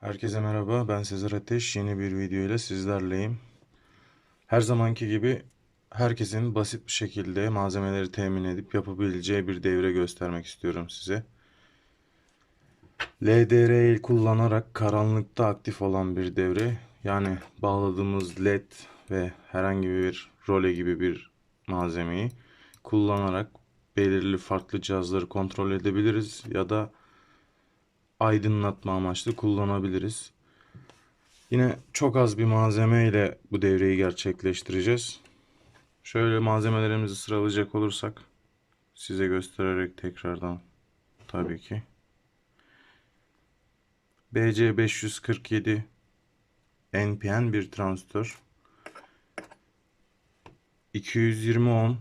Herkese merhaba, ben Sezer Ateş. Yeni bir video ile sizlerleyim. Her zamanki gibi herkesin basit bir şekilde malzemeleri temin edip yapabileceği bir devre göstermek istiyorum size. LDR kullanarak karanlıkta aktif olan bir devre. Yani bağladığımız LED ve herhangi bir role gibi bir malzemeyi kullanarak belirli farklı cihazları kontrol edebiliriz ya da aydınlatma amaçlı kullanabiliriz. Yine çok az bir malzeme ile bu devreyi gerçekleştireceğiz. Şöyle malzemelerimizi sıralayacak olursak size göstererek tekrardan tabii ki. BC547 NPN bir transistör. 220 ohm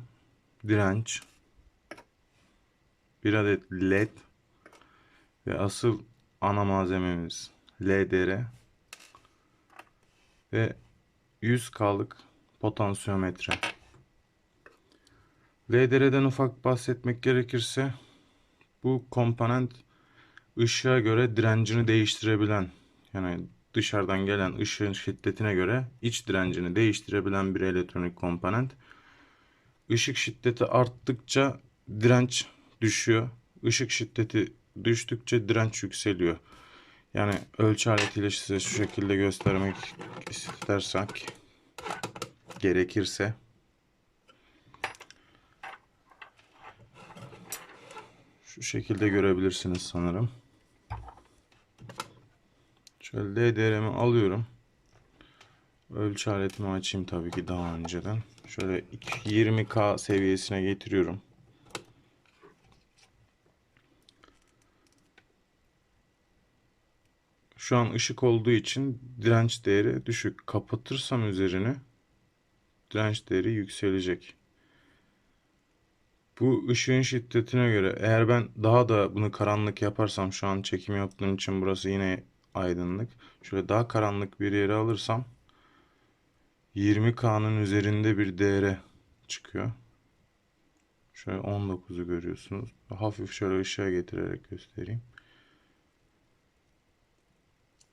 direnç. Bir adet LED ve asıl ana malzememiz LDR ve 100K'lık potansiyometre. LDR'den ufak bahsetmek gerekirse bu komponent ışığa göre direncini değiştirebilen yani dışarıdan gelen ışığın şiddetine göre iç direncini değiştirebilen bir elektronik komponent. Işık şiddeti arttıkça direnç düşüyor. Işık şiddeti düştükçe direnç yükseliyor. Yani ölçü aletiyle size şu şekilde göstermek istersek gerekirse şu şekilde görebilirsiniz sanırım. Şöyle LDR'mi alıyorum. Ölçü aletimi açayım tabii ki daha önceden. Şöyle 20K seviyesine getiriyorum. Şu an ışık olduğu için direnç değeri düşük. Kapatırsam üzerini direnç değeri yükselecek. Bu ışığın şiddetine göre eğer ben daha da bunu karanlık yaparsam şu an çekim yaptığım için burası yine aydınlık. Şöyle daha karanlık bir yere alırsam 20K'nın üzerinde bir değere çıkıyor. Şöyle 19'u görüyorsunuz. Hafif şöyle ışığa getirerek göstereyim.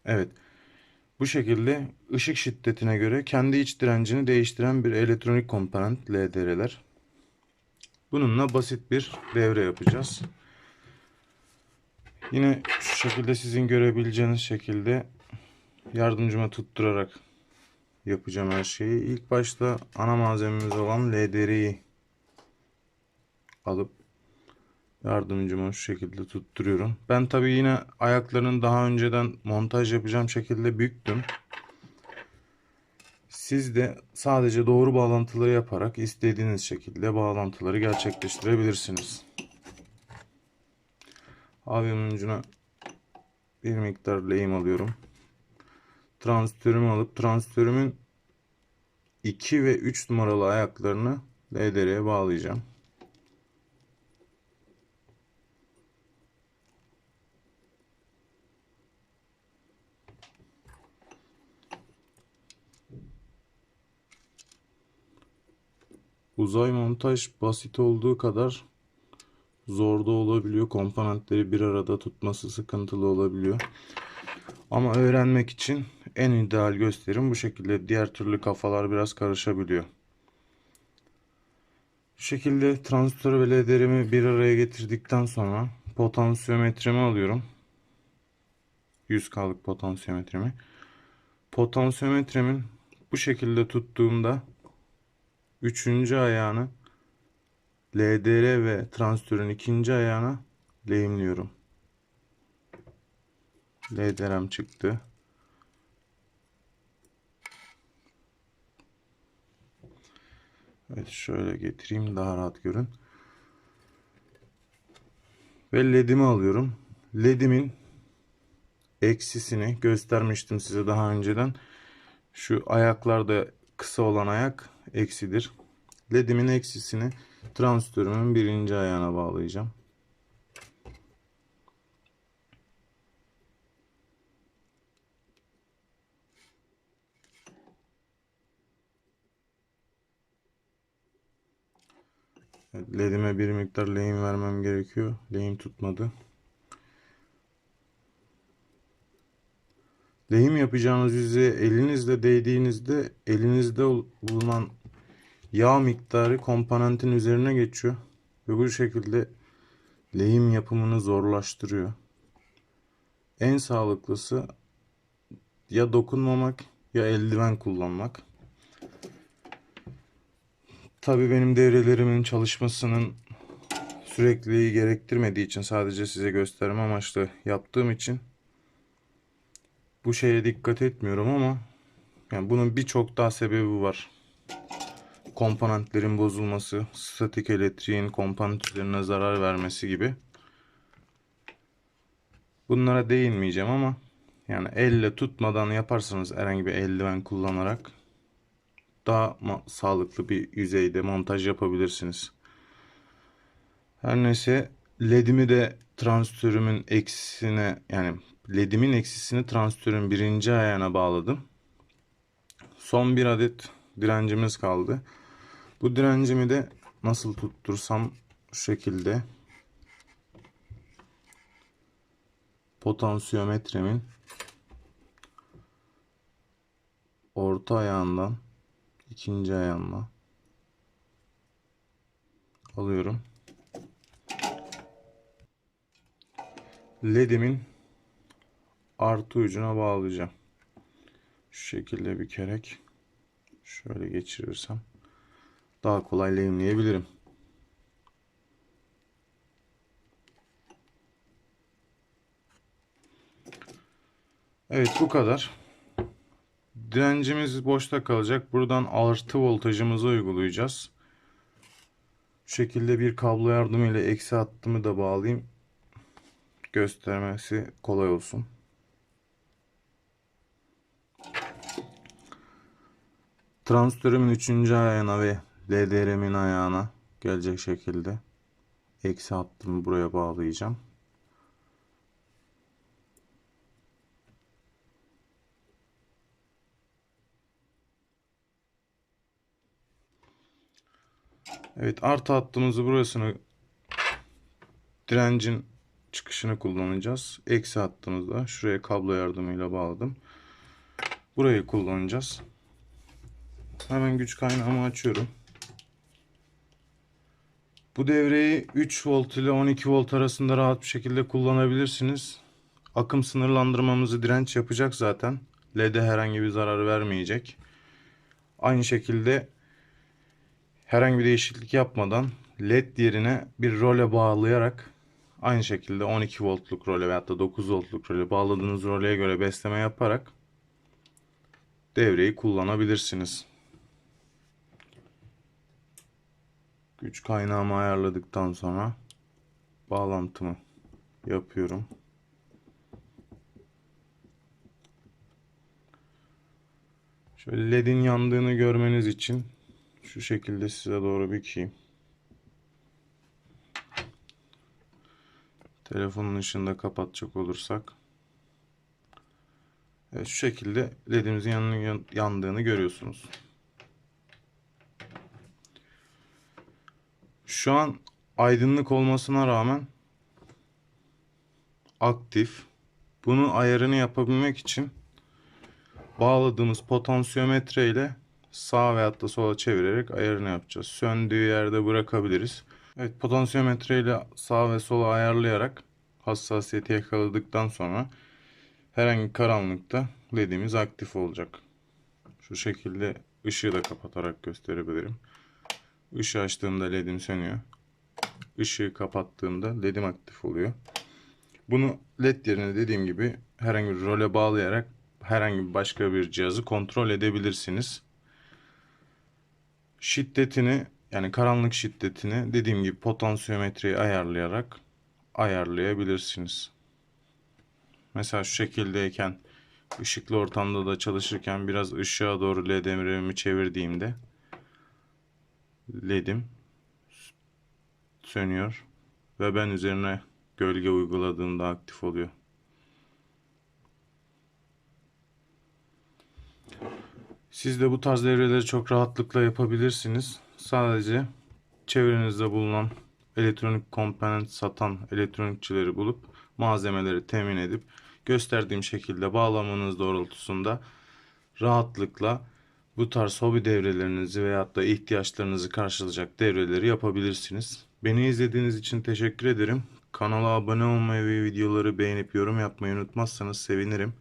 Evet. Bu şekilde ışık şiddetine göre kendi iç direncini değiştiren bir elektronik komponent LDR'ler. Bununla basit bir devre yapacağız. Yine şu şekilde sizin görebileceğiniz şekilde yardımcıma tutturarak yapacağım her şeyi. İlk başta ana malzememiz olan LDR'yi alıp yardımcıma şu şekilde tutturuyorum. Ben tabi yine ayaklarının daha önceden montaj yapacağım şekilde büktüm. Siz de sadece doğru bağlantıları yaparak istediğiniz şekilde bağlantıları gerçekleştirebilirsiniz. Avimin ucuna bir miktar lehim alıyorum. Transistörümü alıp transistörümün 2 ve 3 numaralı ayaklarını LDR'ye bağlayacağım. Uzay montaj basit olduğu kadar zor da olabiliyor. Komponentleri bir arada tutması sıkıntılı olabiliyor. Ama öğrenmek için en ideal gösterim bu şekilde. Diğer türlü kafalar biraz karışabiliyor. Bu şekilde transistör ve LED'lerimi bir araya getirdikten sonra potansiyometremi alıyorum. 100K'lık potansiyometremi. Potansiyometremin bu şekilde tuttuğumda üçüncü ayağını LDR ve transistörün ikinci ayağına lehimliyorum. LDR'm çıktı. Evet şöyle getireyim daha rahat görün. Ve ledimi alıyorum. Ledimin eksisini göstermiştim size daha önceden. Şu ayaklarda kısa olan ayak eksidir. LED'imin eksisini transistörümün birinci ayağına bağlayacağım. LED'ime bir miktar lehim vermem gerekiyor. Lehim tutmadı. Lehim yapacağınız yüzeye elinizle değdiğinizde elinizde bulunan yağ miktarı komponentin üzerine geçiyor ve bu şekilde lehim yapımını zorlaştırıyor. En sağlıklısı ya dokunmamak ya eldiven kullanmak. Tabii benim devrelerimin çalışmasının sürekliliği gerektirmediği için sadece size gösterme amaçlı yaptığım için bu şeye dikkat etmiyorum ama yani bunun birçok daha sebebi var. Komponentlerin bozulması, statik elektriğin komponent üzerine zarar vermesi gibi. Bunlara değinmeyeceğim ama yani elle tutmadan yaparsanız herhangi bir eldiven kullanarak daha sağlıklı bir yüzeyde montaj yapabilirsiniz. Her neyse ledimi de transistörümün eksisine yani ledimin eksisini transistörün birinci ayağına bağladım. Son bir adet direncimiz kaldı. Bu direncimi de nasıl tuttursam şu şekilde potansiyometremin orta ayağından ikinci ayağımla alıyorum. LED'imin artı ucuna bağlayacağım. Şu şekilde bükerek şöyle geçirirsem daha kolay lehimleyebilirim. Evet bu kadar. Direncimiz boşta kalacak. Buradan artı voltajımızı uygulayacağız. Bu şekilde bir kablo yardımıyla eksi hattımı da bağlayayım. Göstermesi kolay olsun. Transistörümün 3. ayağına ve LDR'imin ayağına gelecek şekilde eksi hattımı buraya bağlayacağım. Evet artı hattımızı burasını direncin çıkışını kullanacağız. Eksi hattımızda şuraya kablo yardımıyla bağladım. Burayı kullanacağız. Hemen güç kaynağımı açıyorum. Bu devreyi 3 volt ile 12 volt arasında rahat bir şekilde kullanabilirsiniz. Akım sınırlandırmamızı direnç yapacak zaten. LED'e herhangi bir zarar vermeyecek. Aynı şekilde herhangi bir değişiklik yapmadan LED yerine bir role bağlayarak aynı şekilde 12 voltluk role veyahut da 9 voltluk role bağladığınız roleye göre besleme yaparak devreyi kullanabilirsiniz. Güç kaynağımı ayarladıktan sonra bağlantımı yapıyorum. Şöyle ledin yandığını görmeniz için şu şekilde size doğru bükeyim. Telefonun ışığını kapatacak olursak. Evet, şu şekilde ledimizin yanını- yandığını görüyorsunuz. Şu an aydınlık olmasına rağmen aktif. Bunun ayarını yapabilmek için bağladığımız potansiyometre ile sağa veyahut da sola çevirerek ayarını yapacağız. Söndüğü yerde bırakabiliriz. Evet potansiyometre ile sağ ve sola ayarlayarak hassasiyeti yakaladıktan sonra herhangi karanlıkta ledimiz aktif olacak. Şu şekilde ışığı da kapatarak gösterebilirim. Işığı açtığımda ledim sönüyor. Işığı kapattığımda ledim aktif oluyor. Bunu led yerine dediğim gibi herhangi bir role bağlayarak herhangi bir başka bir cihazı kontrol edebilirsiniz. Şiddetini yani karanlık şiddetini dediğim gibi potansiyometreyi ayarlayarak ayarlayabilirsiniz. Mesela şu şekildeyken ışıklı ortamda da çalışırken biraz ışığa doğru led emrimi çevirdiğimde ledim sönüyor ve ben üzerine gölge uyguladığımda aktif oluyor. Siz de bu tarz devreleri çok rahatlıkla yapabilirsiniz. Sadece çevrenizde bulunan elektronik komponent satan elektronikçileri bulup malzemeleri temin edip gösterdiğim şekilde bağlamanız doğrultusunda rahatlıkla bu tarz hobi devrelerinizi veyahut da ihtiyaçlarınızı karşılayacak devreleri yapabilirsiniz. Beni izlediğiniz için teşekkür ederim. Kanala abone olmayı ve videoları beğenip yorum yapmayı unutmazsanız sevinirim.